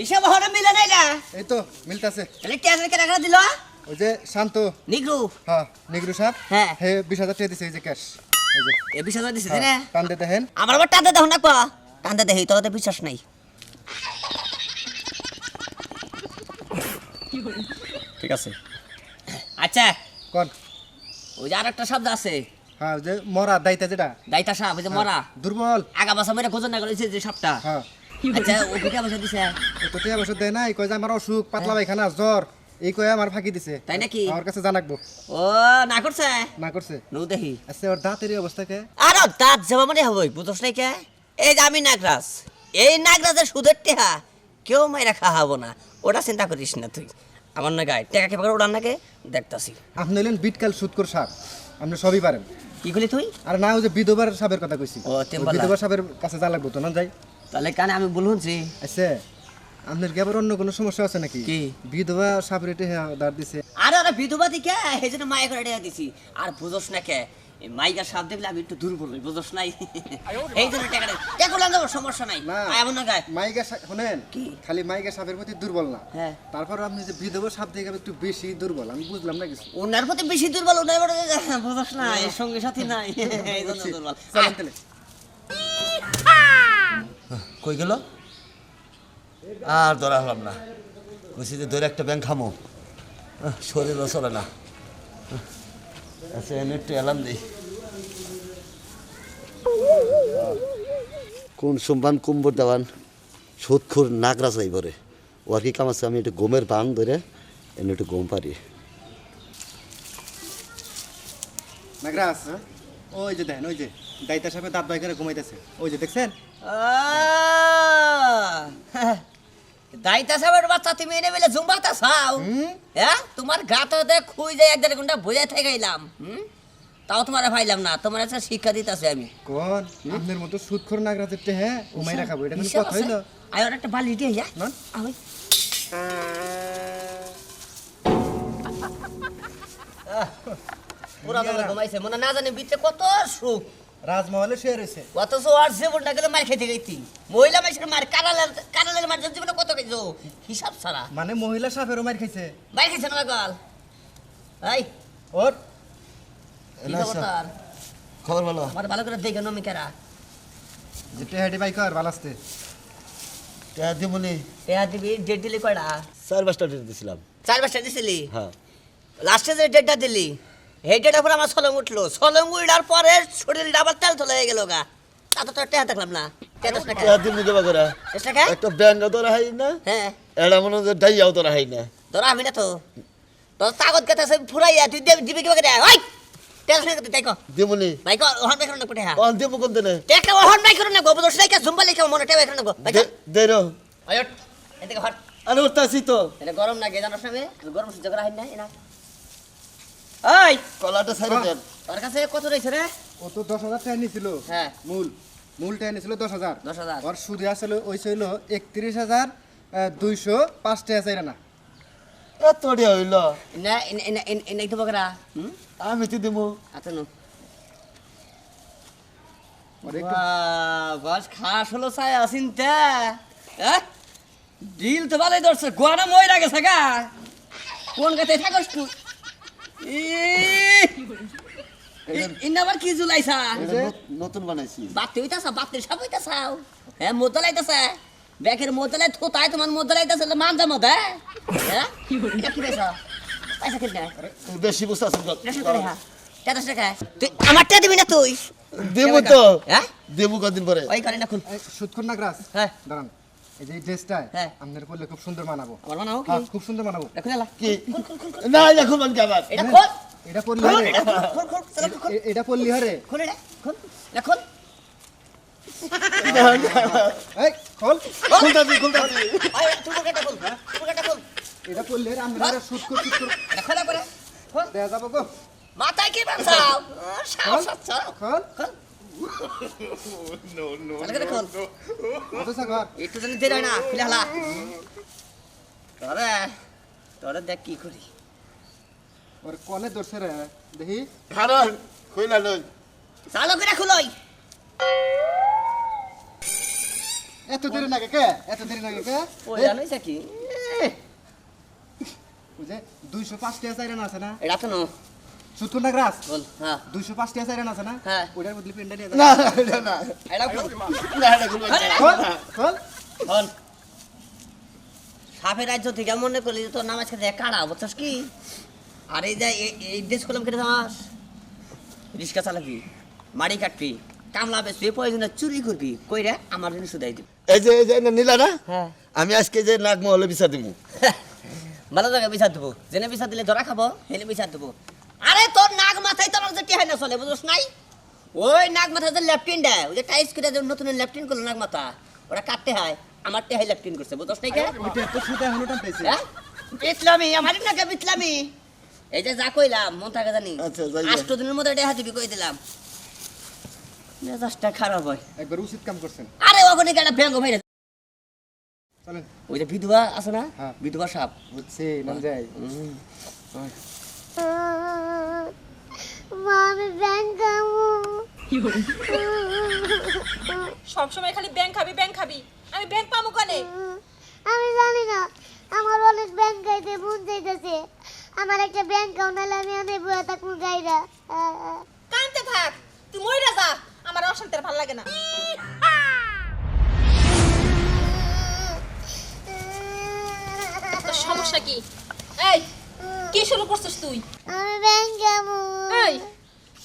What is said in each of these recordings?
হিসাব হরে মিলে নাই না এই তো মিলতাছে। তাহলে টেয়ার কে রাখা দিল? ওই যে শান্ত। নিগ্রু। হ্যাঁ নিগরু সাহেব হ্যাঁ। হে বিশ হাজার টাকা দিছে এই যে ক্যাশ এই যে। এ বিশ হাজার দিছে না হ্যাঁ, টান দিতে হেন আমার আবার টানতে দেখো না টানতে দেখি তোর তো বিশ্বাস নাই। ঠিক আছে। আচ্ছা। কোন? ওই যে আর একটা শব্দ আছে। হ্যাঁ ওই যে মরা দাইতা যেটা। দাইতা সাপ ওই যে মরা। দুর্বল। আগা বাসা মেরে খোঁজ না করেছে যে সাপটা। হ্যাঁ। আচ্ছা ও কিটা বসে দিছে। ও তো দেয় না কয় যে আমার অসুখ পাতলা পায়খানা জ্বর এই কয়ে আমার ফাঁকি দিছে। তাই নাকি? আমার কাছে জানাকবো ও না করছে না করছে নু দেখি আচ্ছা ওর দাঁতের অবস্থা কে? আর দাঁত যাবা মানে হবে বুঝছ নাই কে? এই যে আমি নাগরাজ এই নাগরাজের সুদের টেহা কেউ মাইরা খাওয়াবো না? ওটা চিন্তা করিস না তুই? আমার না গায়ে টেকা কেপাকে ওড়ান নাকে দেখতাছি আপনি হলেন বিটকাল সুৎকর সাপ। আপনি সবই পারেন। কি করলি তুই? আর না ওই যে বিধবার সাপের কথা কইছি। বিধবার সাপের কাছে যা লাগবো তো না যাই। তাহলে কানে আমি ভুল শুনছি। আচ্ছা আপনার কি আবার অন্য কোনো সমস্যা আছে নাকি? কি? বিধবা সাপের এটা দাঁড় দিছে। আরে আরে বিধবা দিকে? এই জন্য মায়া করে টেকা দিছি। আর বুঝোস না কে? এই মাইকার সাপ দেখলে আমি একটু দুর্বল হই বুঝোস নাই? এই জন্য টেকা টেকা যাব সমস্যা নাই। এমন না গায়ে মাইকা শোনেন কি? খালি মাইকা সাপের প্রতি দুর্বল না। হ্যাঁ। তারপর আপনি যে বিধবা সাপ দেখে একটু বেশি দুর্বল আমি বুঝলাম না কিছু। ওনার প্রতি বেশি দুর্বল ওনার বুঝোস না এর সঙ্গে সাথী নাই। এই জন্য দুর্বল। কই গেল? আর ধরা হলাম না। কইছি যে ধরে একটা ব্যাংক খামো। শরীরও চলে না। আচ্ছা এনে একটু এলাম দিই। কোন সোমবান কুম্বর দেওয়ান সুদখুর নাগরা যাইবরে ও আর কি কাম আছে? আমি একটু গমের বান ধরে এনে একটু গম পারি নাগরাজ ওই যে দেন ওই যে দাইতা সাপে দাঁত বাই করে ঘুমাইতেছে। ওই যে দেখছেন? দাইতা সাহেবের বাচ্চা তুমি এনে মিলে জুম্বাতা চাও হ্যাঁ? তোমার গাতে খুই যায় এক দেড় ঘণ্টা বোঝাই থেকে গেলাম। তাও তোমার ভাইলাম না তোমার একটা শিক্ষা দিতেছে আমি। কোন? আপনার মতো সুদখোর নাগরাজের টে হ্যাঁ ঘুমাই রাখাবো এটা কোনো কথা হইল? আয় ওর একটা বালি দিয়ে যা না? আমি পুরা দমে ঘুমাইছে মনে না জানি ভিতরে কত সুখ। রাজমহলে শুয়ে রয়েছে। অথচ আর জীবনটা গেলে মার খেতে গেছি। মহিলা মানুষের মার কারালের কারালের মার জীবনে কত খাইছো হিসাব ছাড়া। মানে মহিলা সাপেরও মার খাইছে মার খাইছে না গল এই ওর? খবর ভালো? আমার ভালো করে দেখে নমি কেরা যে টেহাটি বাই কর বালাস্তে। দিমনি টেহা দিবি ডেট দিলি কয়টা? চার পাঁচটা ডেট দিছিলাম। চার পাঁচটা দিছিলি? হ্যাঁ। লাস্টে যে ডেটটা দিলি? এই ডেটের পর আমার সলং উঠল সলং উঠার পরে শরীরটা আবার তেল তোলা হয়ে গেল গা। তা তো তোর টেহা দেখলাম না। একটা ব্যাঙ্গা ধরা হয় না? হ্যাঁ। এটা মনে হয় ডাইয়াও ধরা হয় না। তোরা আমি না তো। তোর তাগত কথা সব ফুরাইয়া তুই দেব কিবা করে? ওই! মনে গরম না গে জানোস না বে? গরম সহ্য করা হয় না এই কলাটা সাইডে দেন। তোর কাছে কত রয়েছে রে? ও তো দশ হাজার টাকা নিছিল। হ্যাঁ। মূল। মূল টাকা নিছিল দশ হাজার। দশ হাজার। ওর সুদে আসলে ওই ছিল একত্রিশ হাজার দুইশো পাঁচ টাকা চাইরা না। এত হইল। না এনে আমি তো আচ্ছা নো। বাস খাস হলো চাই আসিন তে ডিল তো ভালোই ধরছে গোয়ানা ময়রা গেছে গা। কোন গাতে থাকস তুই? কি জুলাইছা? নতুন বানাইছি। বাতি হইতাছা হইতাছাও হ্যাঁ থোতায় তোমার মোদলাইতাছে মানজা মদ হ্যাঁ? এটা কি পয়সা পয়সা কিনে বেশি বুঝতে আছেন দেড়শো টাকা হ্যাঁ। তুই আমার টাকা দিবি না তুই? দেবো তো। হ্যাঁ? দেবো কদিন পরে। ওই করে না খুন নাগরাজ। হ্যাঁ। দাঁড়ান। এই যে এই ড্রেসটা হ্যাঁ। আপনার পরলে খুব সুন্দর মানাবো। আমার বানাও কি? হ্যাঁ, খুব সুন্দর মানাবো। এটা খুলে লা কি না এখন মান আবার। এটা খোল। এটা পরলি হরে এটা খোল খোল চলো খোল এ- এটা পরলি হরে খোল এটা খোল। এটা খোল। এই খোল। খুলতাছি খুলতাছি। আয় তুই এটা খোল তুই এটা খোল। এটা পরলি হরে আমরা সুদখোর সুদখোর এটা খোলা করে খোল। দেয়া যাব গো। মাথায় কি বাঁচাও খোল। খোল। ভালো করে খোল কত সাগর একটু জানি দেরি হয় না খুলে হালা তোরে তোরে দেখ কি করি ওর কনে ধরছে রে দেখি কারণ কইলা লই চালো করে খুলই এত দেরি লাগে কে এত দেরি লাগে কে ওই জানোই কি ওই যে দুইশো পাঁচ টাকা আছে না এটা তো নো সুতকুর নাগরাজ বল হ্যাঁ। দুইশো পাঁচ টাকা চাইরেন আছে না? হ্যাঁ। ওটার বদলে পেন্ডা নিয়ে না এটা না। এটা বল না এটা খুলবে না। খোল খোল সাপের রাজ্য থেকে মনে করলি তোর নামাজ খেতে কাড়া বুঝছস কি? আর এই যে কেটে যাস রিক্সা চালাবি মাড়ি কাটবি কামলা বেচবি প্রয়োজনে চুরি করবি কইরা আমার জিনিস শুধাই দিবি। এই যে এই যে না, নীলা না? হ্যাঁ। আমি আজকে যে নাগমহলে বিচার দিব। ভালো জায়গায় বিচার দেবো। জেনে বিচার দিলে ধরা খাব হেলে বিচার দেবো। আরে তোর নাক মাথায় তোর যে টিহাই না চলে বুঝছ নাই? ওই নাক মাথা যে লেফটিন দেয় ওই যে টাইস করে যে নতুন লেফটিন করল নাক মাথা ওরা কাটতে হয় আমার টেহাই লেফটিন করছে বুঝছ নাই কে? তো টানতেছে হ্যাঁ? আমার নাকি বিতলামি এই যে যা কইলাম মন থাকে জানি। আচ্ছা, যাই আষ্ট দিনের মধ্যে এটা হাতিবি কই দিলাম। মেজাজটা খারাপ হয়। একবার উচিত কাম করছেন। আরে ওখানে একটা ব্যাঙ্গ ভাই চলেন। ওই যে বিধবা আছে না? হ্যাঁ। বিধবা সাপ। বুঝছি নাম যাই। মা আমি ব্যাংক যাব সবসময় খালি ব্যাংক খাবি ব্যাংক খাবি। আমি ব্যাংক পাবো কানে? আমি জানি না আমার অনেক ব্যাংক গাইতে মন চাইতেছে। আমার একটা ব্যাংক অ্যাকাউন্ট নাহলে আমি অনেক বয়ে থাকব গাইরা। কানতে থাক তুই মইরা যা আমার অশান্তির ভালো লাগে না। সমস্যা কি? এই কি শুরু করছিস তুই? আমি ব্যাংক যাব। এই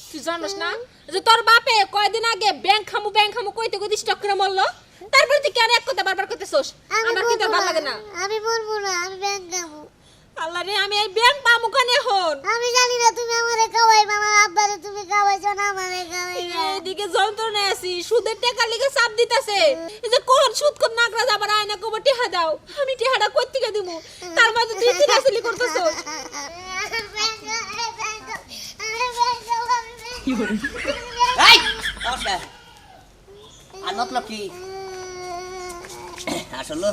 তুই জানিস না যে তোর বাপে কয়দিন আগে ব্যাংক খামু ব্যাংক খামু কইতে কইতে স্টক করে মরলো? তারপরে তুই কেন এক কথা বারবার করতেছস আমার কিন্তু ভালো লাগে না? আমি বলব না আমি ব্যাংক যাব। আল্লাহ রে আমি এই ব্যাংক পামু কানে হন আমি জানি না তুমি আমারে খাওয়াইবা আমার আব্বারে তুমি খাওয়াইছো না আমারে খাওয়াইবা এদিকে যন্ত্রণায় আছি সুদের টাকা লিগে চাপ দিতেছে। এই যে কোন সুদ কোন নাকরা যাবার আয়না কবর টিহা দাও আমি টিহাটা কই থেকে দিব তার মাঝে তুই চিনাচিলি করতেছ? আর মতলব কি? আসলে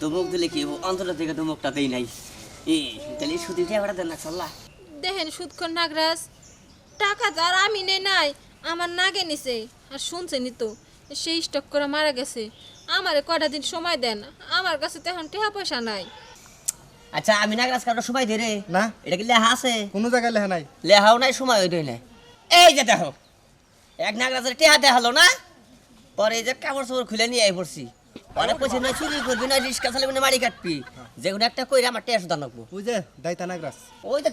দুমুখ দিলে কি অন্তর থেকে দুমুখটা দেই নাই। তাহলে সুদি টাকাটা দেন না চল্লা দেখেন সুদক্ষণ নাগরাজ টাকা তো আমি নেই নাই আমার নাগে নিছে আর শুনছেনি তো সেই স্টক করে মারা গেছে। আমারে কয়টা দিন সময় দেন? আমার কাছে তো এখন টাকা পয়সা নাই। আচ্ছা আমি না গাছ কাটার সময় রে। না। এটা কি লেহা আছে? কোনো জায়গায় লেহা নাই। লেহাও নাই সময় ওই দইলে এই যে দেখো এক নাগরাজের টেহা দেখাল না? পরে এই যে কাপড় চোপড় খুলে নিয়ে আই পড়ছি। পরে পয়সা নয় চুরি করবি না রিক্সা চালাবি না মারি কাটবি। যেগুলো একটা কইরা আমার টেহা সুদা নাকবো ওই যে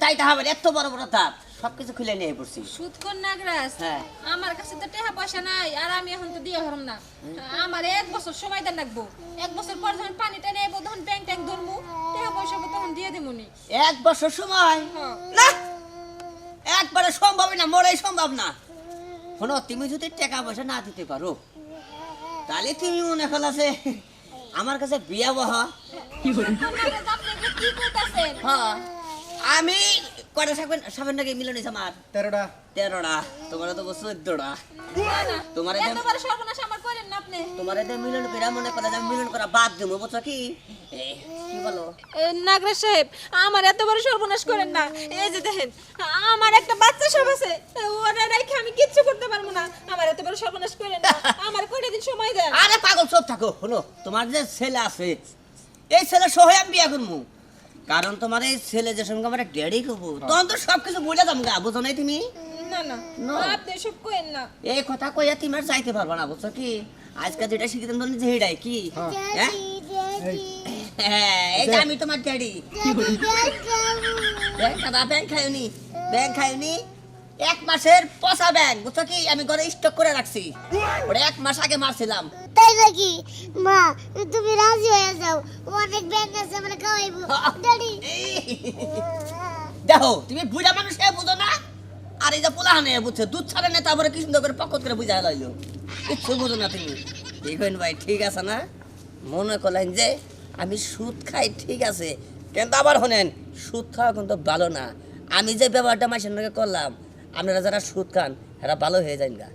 দায়িতা হবে এত বড় বড় তাপ সব কিছু খুলে নিয়ে পড়ছি। সুদক্ষণ নাগরাজ হ্যাঁ। আমার কাছে তো টাকা পয়সা নাই আর আমি এখন তো দিয়ে হরম না। আমার এক বছর সময় দেন রাখব এক বছর পর যখন পানি টানে এবো তখন ব্যাংক ট্যাঙ্ক ধরবো টাকা পয়সা তখন দিয়ে দেবো নি। এক বছর সময়? হ্যাঁ। না! একবারে সম্ভব না মোড়াই সম্ভব না। শোনো তুমি যদি টাকা পয়সা না দিতে পারো তাহলে তুমি মনে করলা আমার কাছে বিয়া বহা। হ্যাঁ। আমি কটা সাবেন সাবেন নাকি মিলন আমার? তেরোটা। তেরোটা তোমার তো চোদ্দটা। তোমার যে- এতবার সর্বনাশ আমার করেন না আপনি। তোমার এতে মিলন করে মনে করে মিলন করা বাদ দেবো বুঝছ কি? এ, কি বলো? এ, নাগরাজ সাহেব আমার এত বড় সর্বনাশ করেন না। এই যে দেখেন আমার একটা বাচ্চা সব আছে ওরা রেখে আমি কিচ্ছু করতে পারব না। আমার এত বড় সর্বনাশ করেন না। আমার কয়টা দিন সময় দেন? আরে পাগল চোপ থাকো। শোনো তোমার যে ছেলে আছে এই ছেলে সহে আমি বিয়া করব। কারণ তোমার এই ছেলে যে সঙ্গে আমার ড্যাডি করব তখন তো সব কিছু বুঝে যাব গা বুঝো নাই তুমি? না না। আপনি সব করেন না। এই কথা কইয়া তুমি আর যাইতে পারবা না বুঝছ কি? আজকাল যেটা শিখিতাম ধরুন যে কি? হ্যাঁ। হ্যাঁ? এই যে আমি তোমার ড্যাডি। ব্যাংক খাবা ব্যাংক খায়নি ব্যাংক খায়নি এক মাসের পচা ব্যাংক বুঝছ কি? আমি ঘরে স্টক করে রাখছি। ওটা এক মাস আগে মারছিলাম। তাই নাকি? মা তুমি রাজি হয়ে যাও। অনেক ব্যাংক আছে আমরা খাওয়াইবো। ড্যাডি। দেখো তুমি বুড়া মানুষ বুঝো না? আর এই যে পোলা হানে বুঝছে, দুধ ছাড়ে না তারপরে কি সুন্দর করে পকত করে বুঝা লাইলো। কিচ্ছু বুঝো না তুমি। ঠিক হইন ভাই, ঠিক আছে না? মনে করলেন যে আমি সুদ খাই, ঠিক আছে। কিন্তু আবার হনেন সুদ খাওয়া কিন্তু ভালো না। আমি যে ব্যবহারটা মাসের করলাম, আপনারা যারা সুদ খান এরা ভালো হয়ে যান গা।